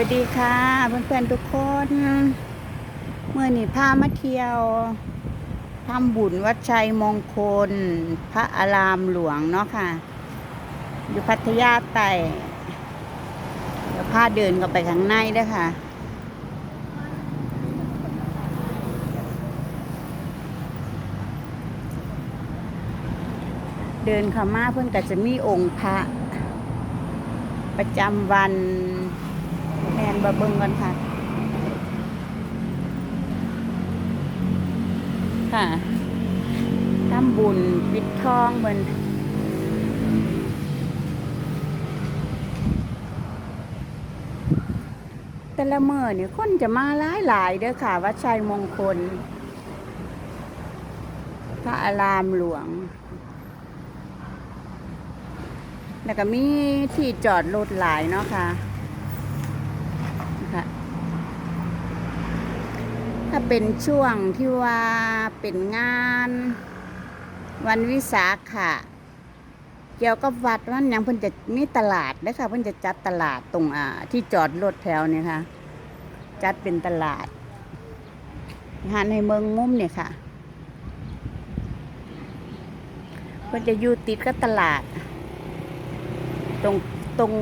วัสดีค่ะเพื่อนๆทุกคนเมื่อนี่พามาเที่ยวทำบุญวัดชัยมงคล พระอารามหลวงเนาะค่ะ อยู่พัทยาใต้เดี๋ยวพาเดินกันไปข้างในด้วยค่ะเดินขามาเพื่อนก็จะมีองค์พระ ประจำวัน มนบะเบิงกันค่ะ ค่ะทำบุญปิดทองเบินแต่ละเมื่อเนี่ยคนจะมาหลายหลายเด้อค่ะ วัดชัยมงคล พระอารามหลวง แล้วก็มีที่จอดรถหลายเนาะค่ะ นะคะ ถ้าเป็นช่วงที่ว่าเป็นงาน วันวิสาขะเกี่ยวกับวัดวันหยังเพิ่นจะมีตลาดนะคะเพิ่นจะจัดตลาดตรงอ่าที่จอดรถแถวเนี่ยค่ะ จัดเป็นตลาดงานในเมืองมุมเนี่ยค่ะเพิ่นจะอยู่ติดกับตลาด ตรงตรง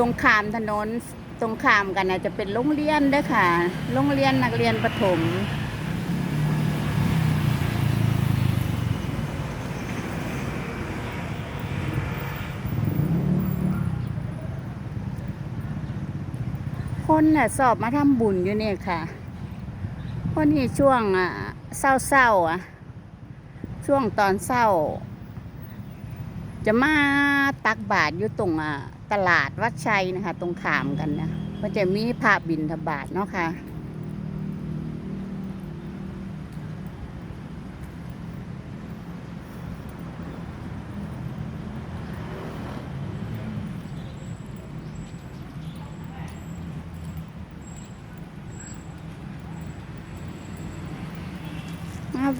ตรงขามถนนตรงขามกันนะจะเป็นโรงเรียนด้อค่ะ โรงเรียนนักเรียนประถม คนน่ะสอบมาทำบุญอยู่เนี่ยค่ะ คนที่ช่วงอะเศร้าๆอะ ช่วงตอนเศร้า จะมาตักบาทอยู่ตรงอะ ตลาดวัดชัยนะคะ ตรงขามกันนะก็จะมีพระบินทบาทเนาะค่ะ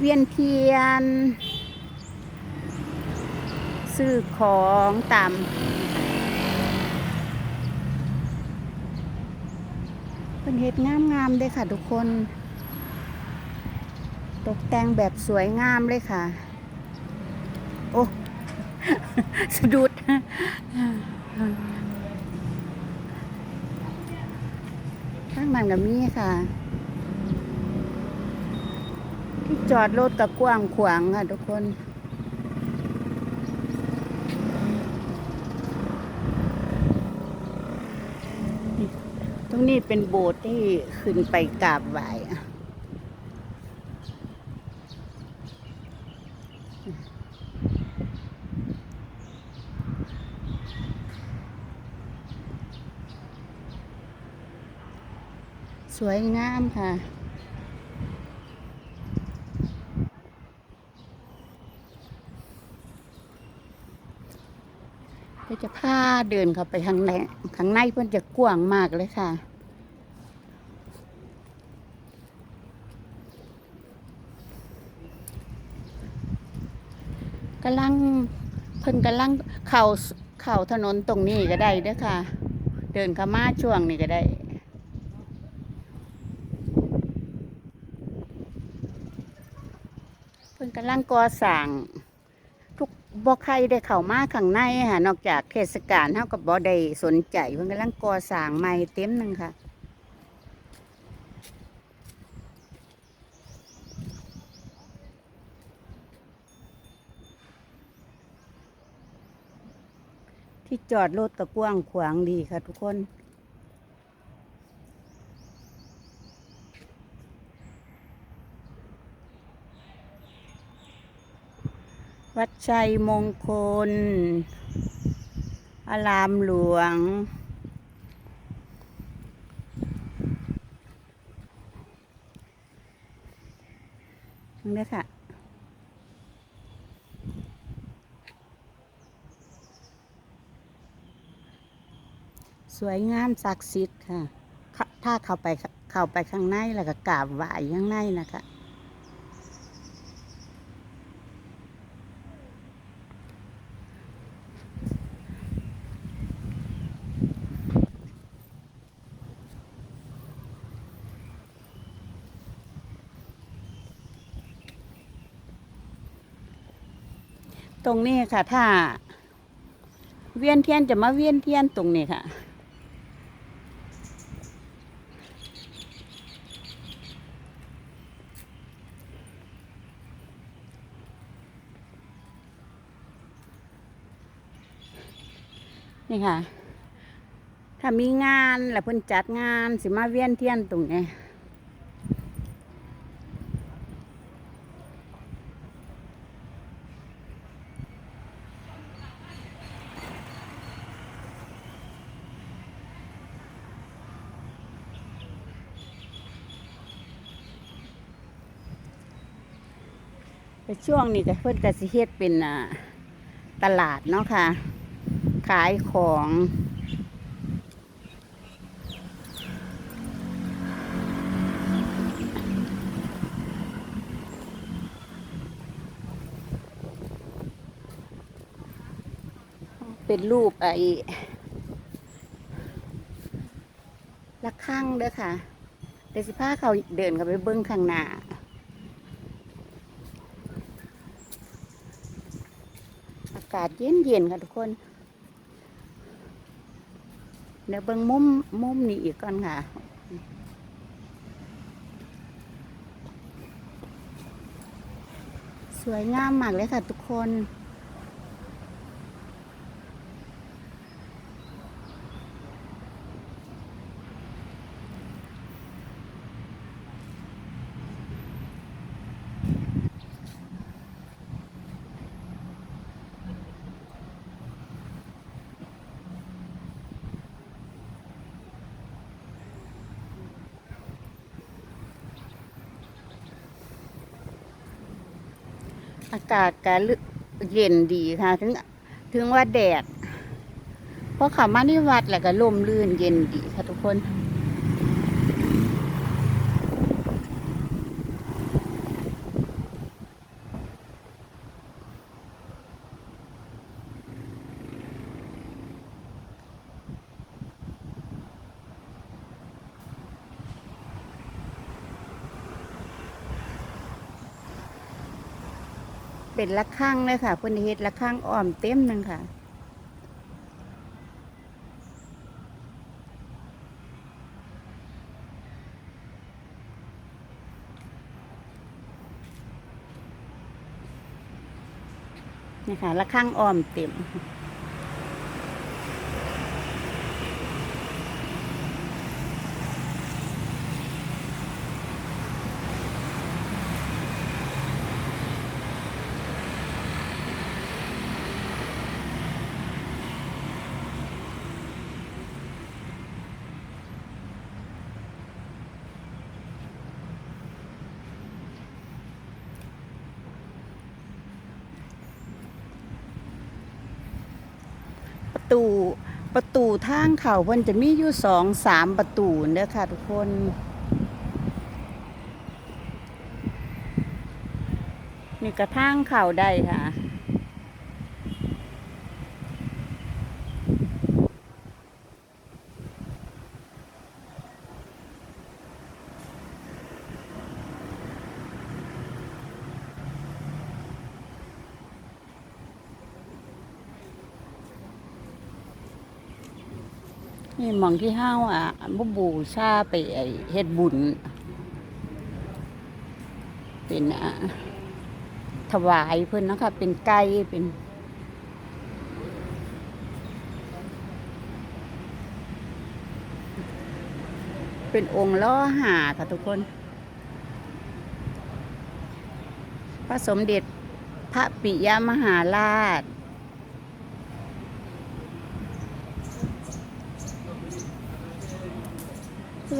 เวียนเทียน ซื้อของตาม เป็นเฮ็ดงามงามๆเลยค่ะ ทุกคน ตกแต่งแบบสวยงามเลยค่ะ โอ้สะดุดข้างมันกับมีค่ะ ที่จอดรถกับกว้างขวางค่ะ ทุกคน งนี้เป็นโบสถ์ที่ขึ้นไปกราบไหว้สวยงามค่ะ ก็จะพาเดินเข้าไปข้างในข้างในเพื่อนจะกว้างมากเลยค่ะ กำลังเพิ่นกำลังเข่าเข่าถนนตรงนี้ก็ได้เด้อค่ะ เดินข้ามาช่วงนี้ก็ได้เพิ่นกำลังก่อสร้างทุกบ่ใครได้เข้ามาข้างในค่ะนอกจากเทศกาลเท่ากับบ่ได้สนใจเพิ่นกำลังก่อสร้างใหม่เต็มหนึงค่ะ ที่จอดรถก็กว้างขวางดีค่ะทุกคน วัดชัยมงคล อารามหลวง สวยงามศักดิ์สิทธิ์ค่ะ ถ้าเข้าไปเข้าไปข้างในแล้วก็กราบไหว้ข้างในนะคะตรงนี้ค่ะ ถ้า เวียนเทียนจะมาเวียนเทียนตรงนี้ค่ะ นี่ค่ะ ถ้ามีงานแล้วเพิ่นจัดงานสิมาเวียนเทียนตรงนี้แต่ช่วงนี้ก็เพิ่นก็สิเฮ็ดเป็นตลาดเนาะค่ะ ขายของ เป็นรูปไอ้ละข้างเด้อค่ะเดี๋ยวสิพาเขาเดินเข้าไปเบิ้งข้างหน้าอากาศเย็นเย็นๆค่ะทุกคน เดี๋ยวเบิ้งมุมมุมนี้อีกก่อนค่ะสวยงามมากเลยค่ะทุกคน อากาศก็เย็นดีค่ะ ถึง ถึงว่าแดดเพราะเขามาที่วัดแล้วก็ลมลื่นเย็นดีค่ะทุกคน เป็นละข้างเลยค่ะเพิ่นเฮ็ดละข้างอ้อมเต็มหนึ่งค่ะ นี่ค่ะละข้างอ้อมเต็ม ตูประตูทางเขาเพิ่นจะมีอยู่สองสามประตูเด้อค่ะทุกคนนี่กระทางเข่าได้ค่ะ นี่หมองที่ห้าวอะบบูชาไปไอเฮ็ดบุญ เป็นอะถวายเพิ่อนนะคะ เป็นไก่เป็นเป็นองค์ล้อหาค่ะทุกคน พระสมเด็จพระปิยมหาราช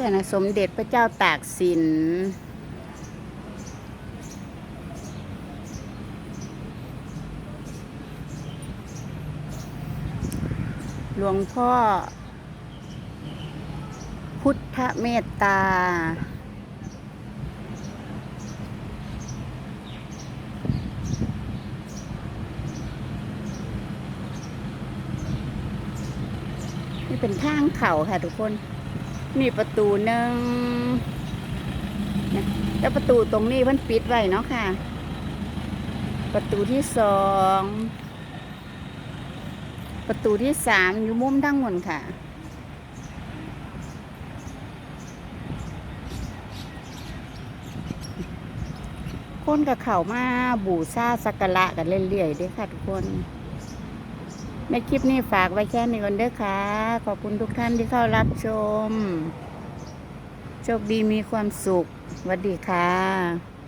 พื่อนนะสมเด็จพระเจ้าตากสิน หลวงพ่อ พุทธเมตตานี่เป็นทางเขาค่ะทุกคน นี่ประตูหนึ่งนะแล้วประตูตรงนี้เพิ่นปิดไว้เนาะค่ะ ประตูที่สองประตูที่สามอยู่มุมทั้งหมดค่ะคนกับเขามาบูชาสักการะกันเรื่อยๆเด้วยค่ะทุกคน ในคลิปนี้ฝากไว้แค่นี้ก่อนเด้อค่ะ ขอบคุณทุกท่านที่เข้ารับชม โชคดีมีความสุขสวัสดีค่ะ